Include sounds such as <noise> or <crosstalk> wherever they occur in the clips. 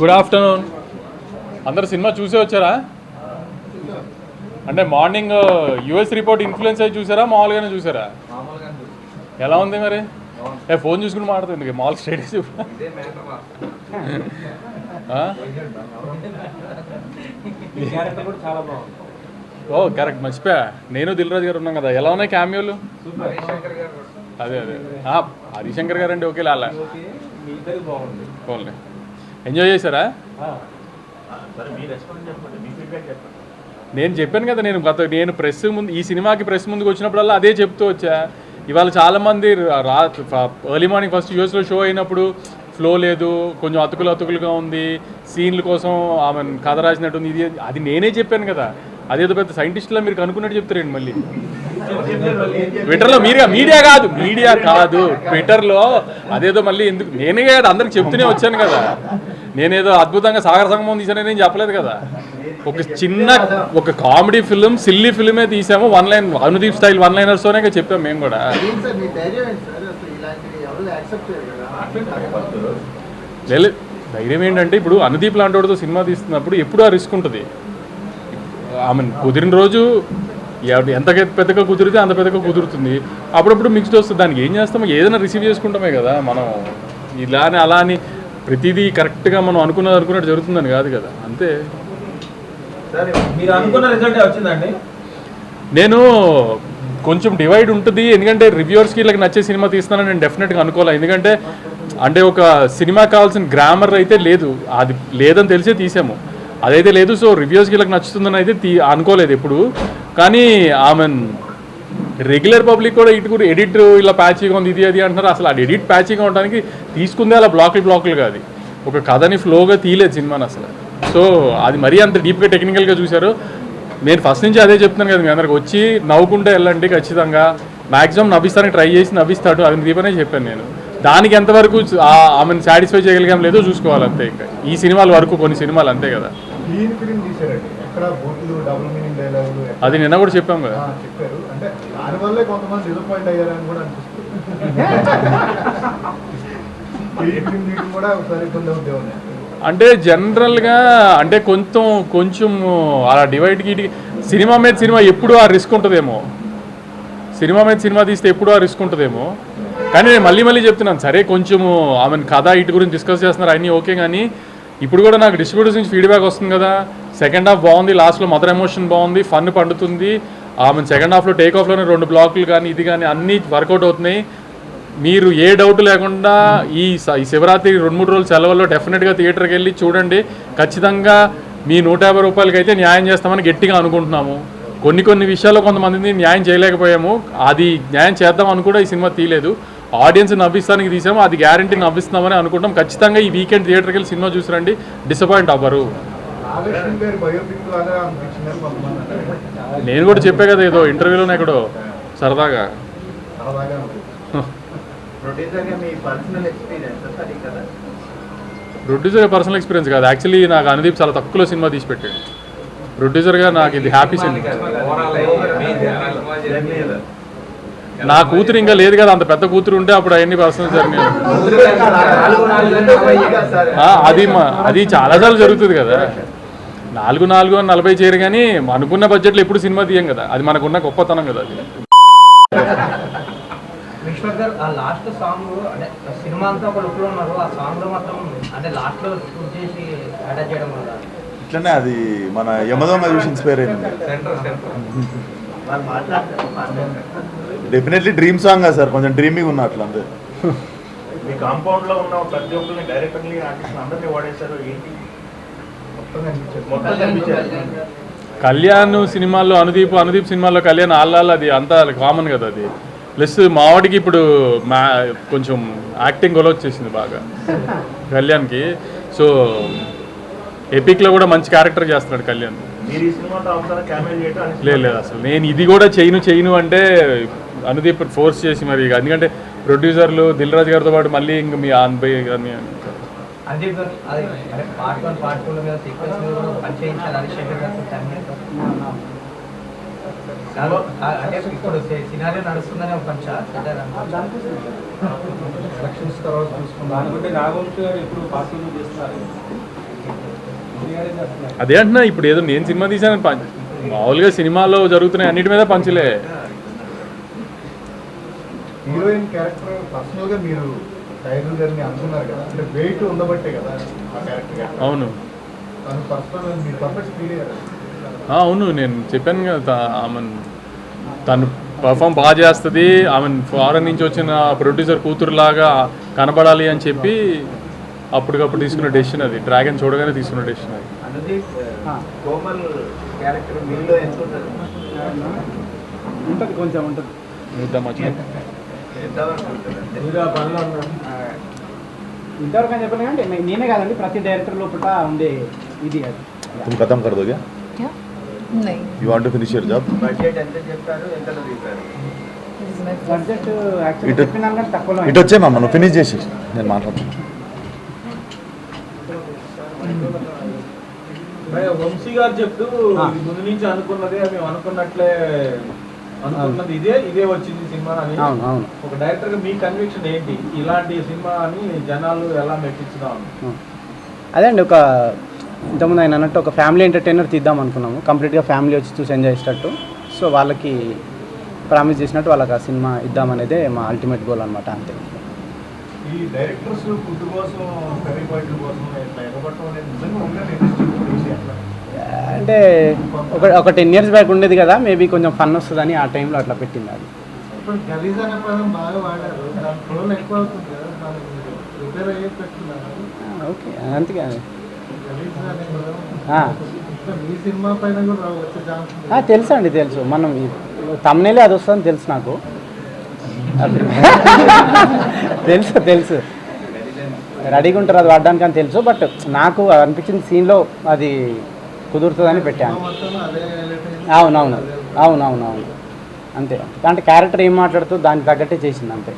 Good afternoon అందరు cinema చూసే వచ్చారా? అంటే మార్నింగ్ యుఎస్ రిపోర్ట్ ఇన్ఫ్లుయెన్స్ అయ్యి చూసారా? మామూలుగానే చూసారా? ఎలా ఉంది మరి? ఏ ఫోన్ చూసుకుని మాట్లాడుతుంది మామూలు స్టేటస్ ఓ కరెక్ట్ మర్చిపోయా. నేను దిల్ రాజు గారు ఉన్నాం కదా. ఎలా ఉన్నాయి క్యామియోలు? అదే అదే. హరిశంకర్ గారు అండి ఓకే లాలా పోన్లే. ఎంజాయ్ చేశారా? నేను చెప్పాను కదా నేను గత నేను ప్రెస్ ముందు ఈ సినిమాకి ప్రెస్ ముందుకు వచ్చినప్పుడల్లా అదే చెప్తూ వచ్చా. ఇవాళ చాలామంది రా ఎర్లీ మార్నింగ్ ఫస్ట్ యూఎస్లో షో అయినప్పుడు ఫ్లో లేదు కొంచెం అతుకులు అతుకులుగా ఉంది సీన్ల కోసం ఆమె కథ రాసినట్టుంది ఇది అది నేనే చెప్పాను కదా. అదేదో పెద్ద సైంటిస్ట్లా మీరు కనుక్కున్నట్టు చెప్తారండి మళ్ళీ? ట్విట్టర్లో మీడియా మీడియా కాదు మీడియా కాదు. ట్విట్టర్లో అదేదో మళ్ళీ ఎందుకు నేనే కాదు అందరికి చెప్తూనే వచ్చాను కదా. నేనేదో అద్భుతంగా సాగర సంగమం తీసానని నేను చెప్పలేదు కదా. ఒక చిన్న ఒక కామెడీ ఫిల్మ్ సిల్లీ ఫిల్మే తీసాము. One line Anudeep style one లైనర్స్తోనే చెప్పాము మేము కూడా. ధైర్యం లేదు ధైర్యం ఏంటంటే ఇప్పుడు అనుదీప్ లాంటి వాడితో సినిమా తీస్తున్నప్పుడు ఎప్పుడు ఆ రిస్క్ ఉంటుంది? ఆమె కుదిరిన రోజు ఎంత పెద్దగా కుదిరితే అంత పెద్దగా కుదురుతుంది. అప్పుడప్పుడు మిక్స్డ్ వస్తుంది. దానికి ఏం చేస్తామో ఏదైనా రిసీవ్ చేసుకుంటామే కదా మనం. ఇలా అని అలా అని ప్రతిదీ కరెక్ట్గా మనం అనుకున్నది అనుకున్నట్టు జరుగుతుందని కాదు కదా. అంతే. సరే మీరు అనుకున్న రిజల్ట్ వచ్చిందండి? నేను కొంచెం డివైడ్ ఉంటుంది. ఎందుకంటే రివ్యూవర్స్కి వీళ్ళకి నచ్చే సినిమా తీస్తానని నేను డెఫినెట్గా అనుకోవాలి ఎందుకంటే అంటే ఒక సినిమా కావాల్సిన గ్రామర్ అయితే లేదు. అది లేదని తెలిసే తీసాము. అదైతే లేదు సో రివ్యూస్కి వీళ్ళకి నచ్చుతుందని అయితే తీ అనుకోలేదు ఎప్పుడు. కానీ ఆమె రెగ్యులర్ పబ్లిక్ కూడా ఇటు కూడా ఎడిట్ ఇలా ప్యాచీగా ఉంది ఇది అది అంటున్నారు. అసలు అది ఎడిట్ ప్యాచీగా ఉండడానికి తీసుకుందే అలా బ్లాకులు బ్లాక్లు కాదు ఒక కథని ఫ్లోగా తీయలేదు సినిమాని అసలు. సో అది మరీ అంత డీప్గా టెక్నికల్గా చూశారు. నేను ఫస్ట్ నుంచి అదే చెప్తున్నాను కదా మీ అందరికి వచ్చి నవ్వుకుంటే వెళ్ళండి ఖచ్చితంగా. మ్యాక్సిమం నవ్విస్తానికి ట్రై చేసి నవ్విస్తాడు అది దీపనే చెప్పాను నేను. దానికి ఎంతవరకు ఆ- ఆమెను సాటిస్ఫై చేయగలిగాం లేదో చూసుకోవాలి అంతే ఇంకా. ఈ సినిమాల వరకు కొన్ని సినిమాలు అంతే కదా. అది నిన్న కూడా చెప్పాం కదా. చెప్పారు. అంటే దానివల్లే కొంతమంది డిసప్పాయింట్ అయ్యారని కూడా అనిపిస్తుంది. <laughs> కూడా ఒకసారి ఇబ్బంది అవుతుంది అంటే జనరల్గా అంటే కొంచెం కొంచెం అలా డివైడ్కి ఇటు సినిమా మీద సినిమా ఎప్పుడు ఆ రిస్క్ ఉంటుందేమో. సినిమా మీద సినిమా తీస్తే ఎప్పుడు ఆ రిస్క్ ఉంటుందేమో. కానీ నేను మళ్ళీ మళ్ళీ చెప్తున్నాను సరే కొంచెము ఆమె కథ ఇటు గురించి డిస్కస్ చేస్తున్నారు అన్నీ ఓకే కానీ ఇప్పుడు కూడా నాకు డిస్ట్రిబ్యూటర్స్ నుంచి ఫీడ్బ్యాక్ వస్తుంది కదా. సెకండ్ హాఫ్ బాగుంది లాస్ట్లో మదర్ ఎమోషన్ బాగుంది ఫన్ పండుతుంది. ఆమె సెకండ్ హాఫ్లో టేక్ ఆఫ్లోనే రెండు బ్లాకులు కానీ ఇది కానీ అన్నీ వర్కౌట్ అవుతున్నాయి. మీరు ఏ డౌట్ లేకుండా ఈ శివరాత్రి రెండు మూడు రోజులు సెలవుల్లో డెఫినెట్గా థియేటర్కి వెళ్ళి చూడండి. ఖచ్చితంగా మీ నూట యాభై రూపాయలకి అయితే న్యాయం చేస్తామని గట్టిగా అనుకుంటున్నాము. కొన్ని కొన్ని విషయాల్లో కొంతమందిని న్యాయం చేయలేకపోయాము. అది న్యాయం చేద్దామని కూడా ఈ సినిమా తీయలేదు. ఆడియన్స్ నవ్విస్తానికి తీసాము. అది గ్యారంటీ నవ్విస్తామని అనుకుంటాం. ఖచ్చితంగా ఈ వీకెండ్ థియేటర్కి వెళ్ళి సినిమా చూసిరండి డిసప్పాయింట్ అవ్వరు. నేను కూడా చెప్పే కదా ఏదో ఇంటర్వ్యూలోనే ఎక్కడో సరదాగా. సరదాగా ఉంది. ప్రొడ్యూసర్గా మీ పర్సనల్ ఎక్స్పీరియన్స్ అది కదా. ప్రొడ్యూసర్ పర్సనల్ ఎక్స్పీరియన్స్ కాదు. యాక్చువల్లీ నాకు అనుదీప్ చాలా తక్కువలో సినిమా తీసి పెట్టాడు. ప్రొడ్యూసర్గా నాకు ఇది హ్యాపీ సినిమా నా కూతురు ఇంకా లేదు కదా అంత పెద్ద కూతురు ఉంటే అప్పుడు అవన్నీ పర్సనల్ జరిగినాయి అది మా- అది చాలాసార్లు జరుగుతుంది కదా. నాలుగు నాలుగు అని నలభై చేయరు కానీ అనుకున్న బడ్జెట్లో ఎప్పుడు సినిమా తీయం కదా. అది మనకున్న గొప్పతనం కదా అది. విశ్వక్ గారు ఆ లాస్ట్ సాంగ్ అంటే సినిమా అంతా ఒక లుక్లో ఉన్నారు. ఆ సాంగ్లో మొత్తం అంటే లాస్ట్లో షూట్ చేసి అటాచ్ చేయడం వల్ల. ఇట్లనే అది మన యమదొంగ చూసి ఇన్స్పైర్ అయింది. డెఫినెట్లీ డ్రీమ్ సాంగ్ కదా సార్ కొంచెం డ్రీమింగ్ ఉన్న అట్లా అంతే. మీ కాంపౌండ్లో ఉన్న ప్రతి ఒక్కరిని డైరెక్టర్ని ఆర్టిస్ట్ అందరినీ వాడేశారు ఏంటి? మొత్తం కనిపించారు. మొత్తం కనిపించారు. కళ్యాణ్ సినిమాల్లో అనుదీప్ అనుదీప్ సినిమాల్లో కళ్యాణ్ ఆళ్ళాలి అది అంతా కామన్ కదా అది. ప్లస్ మావాడికి ఇప్పుడు మా కొంచెం యాక్టింగ్ కూడా వచ్చేసింది బాగా. <laughs> కళ్యాణ్కి. సో ఎపిక్లో కూడా మంచి క్యారెక్టర్ చేస్తున్నాడు కళ్యాణ్. లేదు లేదు అసలు నేను ఇది కూడా చేయను చేయను అంటే అనుదీప్ ఫోర్స్ చేసి మరి ఇక. ఎందుకంటే ప్రొడ్యూసర్లు దిల్ రాజు గారితో పాటు మళ్ళీ ఇంక మీ అన్బై కానీ అంజీవ్ గారు అది అంటే పార్ట్ వన్ పార్ట్ టూ మీద సీక్వెన్స్ మీద కూడా పని చేయించారు హరిశంకర్ గారు కాదు, ఆ- అంటే ఇప్పుడు సినారియో నడుస్తుందని ఒక పంచ? ఎలక్షన్స్ తర్వాత చూసుకుందాం. అనుకుంటే నాగవంశి గారు ఎప్పుడు పార్టీలు చేస్తున్నారు. అదే అంటున్నా ఇప్పుడు ఏదో నేను సినిమా తీసాను మామూలుగా సినిమాలో జరుగుతున్నాయి అన్నిటి మీద పంచులే. హీరోయిన్ క్యారెక్టర్ మీరు టైగర్ గారిని అనుకున్నారు కదా అంటే వెయిట్ ఉండబట్టే కదా ఆ క్యారెక్టర్ అవును. తను పర్సనల్ మీరు పర్ఫెక్ట్ ఫీల్ అయ్యారు అవును నేను చెప్పాను కదా ఆమె తను పర్ఫామ్ బాగా చేస్తుంది ఆమె ఫారెన్ నుంచి వచ్చిన ప్రొడ్యూసర్ కూతురులాగా కనబడాలి అని చెప్పి అప్పటికప్పుడు తీసుకున్న డెసిషన్ అది డ్రాగన్ చూడగానే తీసుకున్న డెసిషన్ అది అనుదీప్ కోమల్ క్యారెక్టర్ మీలో ఎంత ఉంటుంది ఉంటుంది కొంచెం ఉంటుంది చూద్దాం వచ్చి ఎంతవరకు ఉంటుంది అంటే మీరు ఆ పనిలో ఉన్నారు ఇంతవరకు అని చెప్పాను అంటే నే- నేనే కాదండి ప్రతి డైరెక్టర్ లోపల ఉండే ఇది అది तुम खत्म कर दोगे क्या नहीं you want to finish your job budget ఎంత చెప్పారు ఎంతలో తీశారు this is my first budget actually ఇటు- చెప్పిన దానికంటే తక్కువలో ఇటు వచ్చే మమ్మ నువ్వు ఫినిష్ చేసి నేను మాట్లాడుతాను వంశీ గారు చెప్తూ ముందు నుంచి అనుకున్నదే మేము అనుకున్నట్లే అనుకున్నది ఇదే ఇదే వచ్చింది సినిమా అని. అవును అవును. ఒక డైరెక్టర్గా మీ కన్విక్షన్ ఏంటి? ఇలాంటి సినిమా అని జనాలు ఎలా మెప్పించుదాం? అదే అండి ఒక ఇంతకుముందు ఆయన అన్నట్టు ఒక ఫ్యామిలీ ఎంటర్టైనర్ తీద్దాం అనుకున్నాము. కంప్లీట్గా ఫ్యామిలీ వచ్చి చూసి ఎంజాయ్ చేసేటట్టు. సో వాళ్ళకి ప్రామిస్ చేసినట్టు వాళ్ళకి ఆ సినిమా ఇద్దామనేదే మా అల్టిమేట్ గోల్ అనమాట అంతే. ఈ డైరెక్టర్స్ ఫుడ్ కోసం కర్రీ పాయింట్ల కోసం ఎగబట్టడం అనేది నిజంగా అంటే ఒక ఒక టెన్ ఇయర్స్ బ్యాక్ ఉండేది కదా మేబీ కొంచెం ఫన్ వస్తుందని ఆ టైంలో అట్లా పెట్టింది అది. ఓకే అంతే కదా తెలుసు అండి తెలుసు. మనం తమ్నేలే అది వస్తుందని తెలుసు నాకు. <laughs> <laughs> తెలుసు తెలుసు. రెడీగా ఉంటారు అది వాడడానికి అని తెలుసు బట్ నాకు అనిపించిన సీన్లో అది కుదురుతుందని పెట్టాను. అవునవును అవునవును అవును అంతే. అంటే క్యారెక్టర్ ఏం మాట్లాడుతూ దానికి తగ్గట్టే చేసింది అంతే.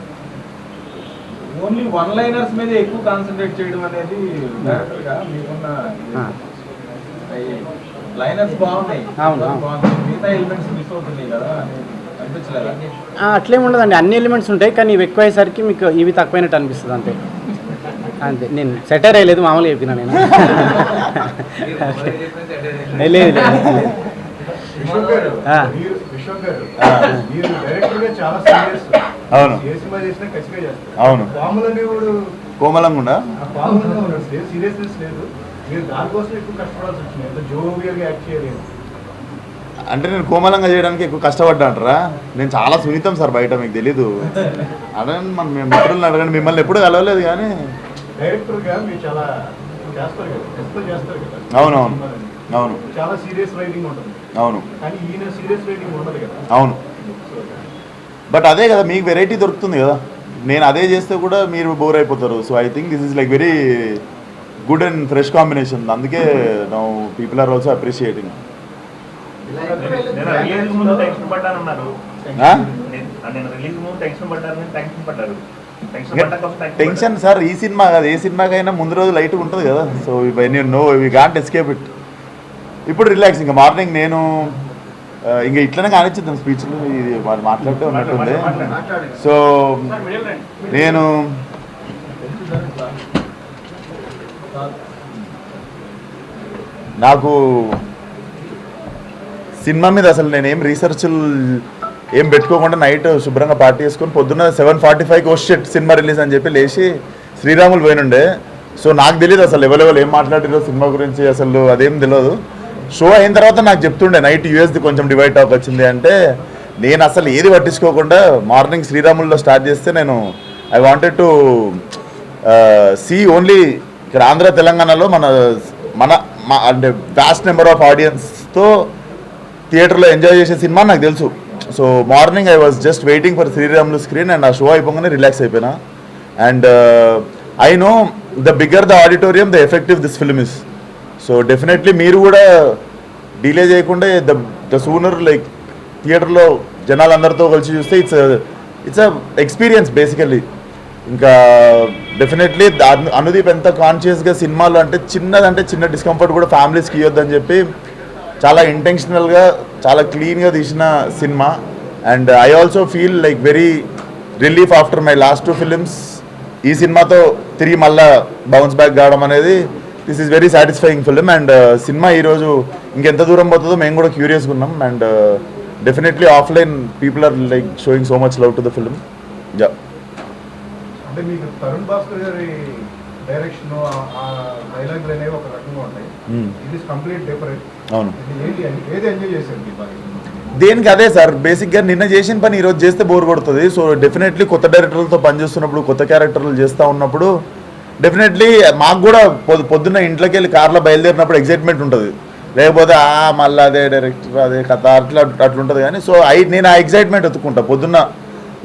ఓన్లీ వన్ లైనర్స్ మీద ఎక్కువ కాన్సన్ట్రేట్ చేయడం అనేది డైరెక్టర్గా మీకున్న ఆ. లైనర్స్ బాగున్నాయి. అవును, అవును. బాగున్నాయి మిగతా ఎలిమెంట్స్ మిస్ అవుతున్నాయి కదా అని అనిపించలేదా? ఆ, అట్లేం ఉండదండి. అన్ని ఎలిమెంట్స్ ఉంటాయి కానీ ఇవి ఎక్కువ అయ్యేసరికి మీకు ఇవి తక్కువైనట్టు అనిపిస్తుంది అంతే. అంతే. నేను సెటర్ అయ్యలేదు మామూలుగా చెప్పిన నేను. లేదు అవును. అవును. కోమలంగా అంటే నేను కోమలంగా చేయడానికి ఎక్కువ కష్టపడ్డా అంటారా? నేను చాలా సున్నితం సార్ బయట మీకు తెలీదు. అదే మన మేము మిత్రులను అడగండి మిమ్మల్ని ఎప్పుడు కలవలేదు కానీ. డైరెక్టర్గా మీరు చాలా చేస్తారు కదా ఎక్స్ప్లెయిన్ చేస్తారు కదా. అవునవును. అవును. చాలా సీరియస్ రైటింగ్ ఉంటుంది. అవును. కానీ ఈయన సీరియస్ రైటింగ్ ఉండదు కదా. అవును. బట్ అదే కదా మీకు వెరైటీ దొరుకుతుంది కదా. నేను అదే చేస్తే కూడా మీరు బోర్ అయిపోతారు. So I think this is like very good and fresh combination. అందుకే now people are also appreciating. నేను రిలీజ్ ముందు టెన్షన్? నేను రిలీజ్ ముందు టెన్షన్ పడ్డాను టెన్షన్ పడ్డారు. టెన్షన్ సార్ ఈ సినిమా కాదు ఏ సినిమాకైనా ముందు రోజు లైట్ ఉంటుంది కదా. సో నేను no we can't escape it ఇప్పుడు రిలాక్స్ ఇంకా మార్నింగ్ నేను ఇంకా ఇట్లనే కానిచ్చింది స్పీచ్లు ఇది వాళ్ళు మాట్లాడుతూ ఉన్నట్టుంది. సో నేను నాకు సినిమా మీద అసలు నేనేం రీసెర్చ్లు ఏం పెట్టుకోకుండా నైట్ శుభ్రంగా పార్టీ చేసుకొని పొద్దున్న సెవెన్ ఫార్టీ ఫైవ్కి షెట్ సినిమా రిలీజ్ అని చెప్పి లేచి శ్రీరాములు పోయినుండే. సో నాకు తెలియదు అసలు ఎవరెవరు ఏం మాట్లాడారో సినిమా గురించి అసలు అదేం తెలియదు షో అయిన తర్వాత నాకు చెప్తుండే నైట్ యూఎస్ది కొంచెం డివైడ్ టాక్ వచ్చింది అంటే నేను అసలు ఏది పట్టించుకోకుండా మార్నింగ్ శ్రీరాముల్లో స్టార్ట్ చేస్తే నేను I wanted to see only ఇక్కడ ఆంధ్ర తెలంగాణలో మన మన మా- అంటే వ్యాస్ట్ నెంబర్ ఆఫ్ ఆడియన్స్తో థియేటర్లో ఎంజాయ్ చేసే సినిమా నాకు తెలుసు. So morning I was just waiting for Sriramulu screen and ఆ షో అయిపోగానే రిలాక్స్ అయిపోయినా. And I know the bigger the auditorium the effective this film is so definitely మీరు కూడా డిలే చేయకుండా ద ద సూనర్ లైక్ థియేటర్లో జనాలందరితో కలిసి చూస్తే it's it's a experience basically ఇంకా డెఫినెట్లీ అనుదీప్ ఎంత కాన్షియస్గా సినిమాలు అంటే చిన్నదంటే చిన్న డిస్కంఫర్ట్ కూడా ఫ్యామిలీస్కి ఇవ్వద్దని చెప్పి చాలా ఇంటెన్షనల్గా చాలా క్లీన్గా తీసిన cinema. And I also feel like very relief after my last two films ఈ సినిమాతో తిరిగి మళ్ళా బౌన్స్ బ్యాక్ కావడం అనేది this is very satisfying film and cinema ఈరోజు ఇంకెంత దూరం పోతుందో మేము కూడా క్యూరియస్గా ఉన్నాం. And definitely offline people are like showing so much love to the film yeah అంటే మీకు తరుణ్ భాస్కర్ గారి డైరెక్షన్ ఆ డైలాగులు అనేవి ఒక రకంగా ఉంటాయి. Hmm. ఇది కంప్లీట్ డిఫరెంట్ అవును. ఏంటి ఏది ఎంజాయ్ చేశారు మీ బాగా? దేనికి అదే సార్ బేసిక్గా నిన్న చేసిన పని ఈరోజు చేస్తే బోర్ కొడుతుంది. సో డెఫినెట్లీ కొత్త డైరెక్టర్లతో పనిచేస్తున్నప్పుడు కొత్త క్యారెక్టర్లు చేస్తూ ఉన్నప్పుడు డెఫినెట్లీ మాకు కూడా పొద్దు పొద్దున్న ఇంట్లోకి వెళ్ళి కార్లో బయలుదేరినప్పుడు ఎగ్జైట్మెంట్ ఉంటుంది. లేకపోతే ఆ మళ్ళీ అదే డైరెక్టర్ అదే కథ అట్లా అట్లుంటుంది కానీ సో ఐ నేను ఆ ఎగ్జైట్మెంట్ ఎత్తుకుంటా. పొద్దున్న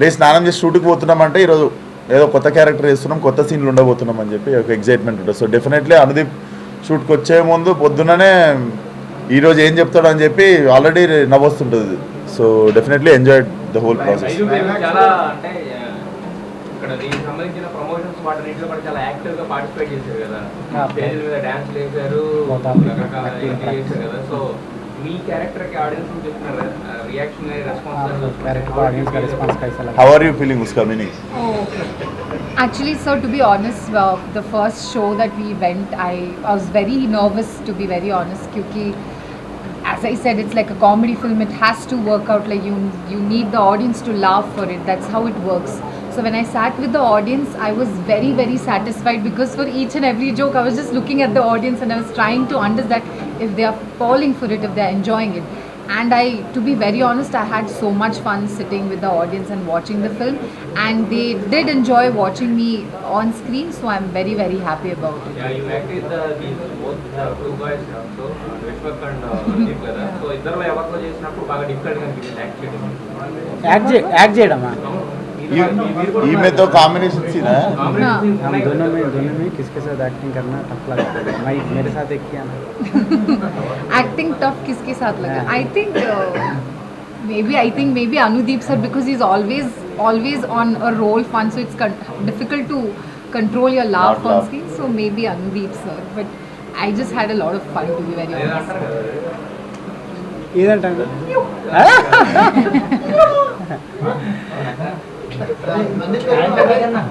లేచి స్నానం చేసి షూట్కి పోతున్నామంటే ఈరోజు ఏదో కొత్త క్యారెక్టర్ వేస్తున్నాం కొత్త సీన్లు ఉండబోతున్నాం అని చెప్పి ఒక ఎగ్జైట్మెంట్ ఉంటుంది. సో డెఫినెట్లీ అనుదీప్ షూట్కి వచ్చే ముందు పొద్దున్ననే ఈరోజు ఏం చెప్తాడు అని చెప్పి already నవ్వొస్తుంటుంది. So definitely enjoy the whole process participate చేశారు కదా. మీద డాన్స్ చేశారు రకరకాల చేశారు కదా. So How are you feeling, reaction response character Actually, so to be honest, uh, the first show that we went, I, I was very nervous to be very honest, because as I said, it's like a comedy film. It has to work out. Like you, you need the audience to laugh for it. That's how it works. So when I sat with the audience, I was very, very satisfied because for each and every joke, I was just looking at the audience and I was trying to understand if they are falling for it, if they are enjoying it. And I, to be very honest, I had so much fun sitting with the audience and watching the film. And they did enjoy watching me on screen, so I'm very, very happy about it. You act with these both two boys so Vishwak and Sandeep <laughs> కదా so ఇద్దరు ఎవరితో చేసినప్పుడు బాగా difficult గా అనిపించింది act చేయడం act చే ये में तो कॉम्बिनेशन सीन है। हम दोनों में दोनों में किसके साथ एक्टिंग करना टफ लगा मैं मेरे साथ एक किया ना। <laughs> एक्टिंग टफ किसके साथ लगा? I think maybe I think maybe Anudeep sir because is always always on a roll fun so it's difficult to control your laugh on screen so maybe Anudeep sir but I just had a lot of fun to be very honest. Either time. <laughs> <laughs> Bertanya,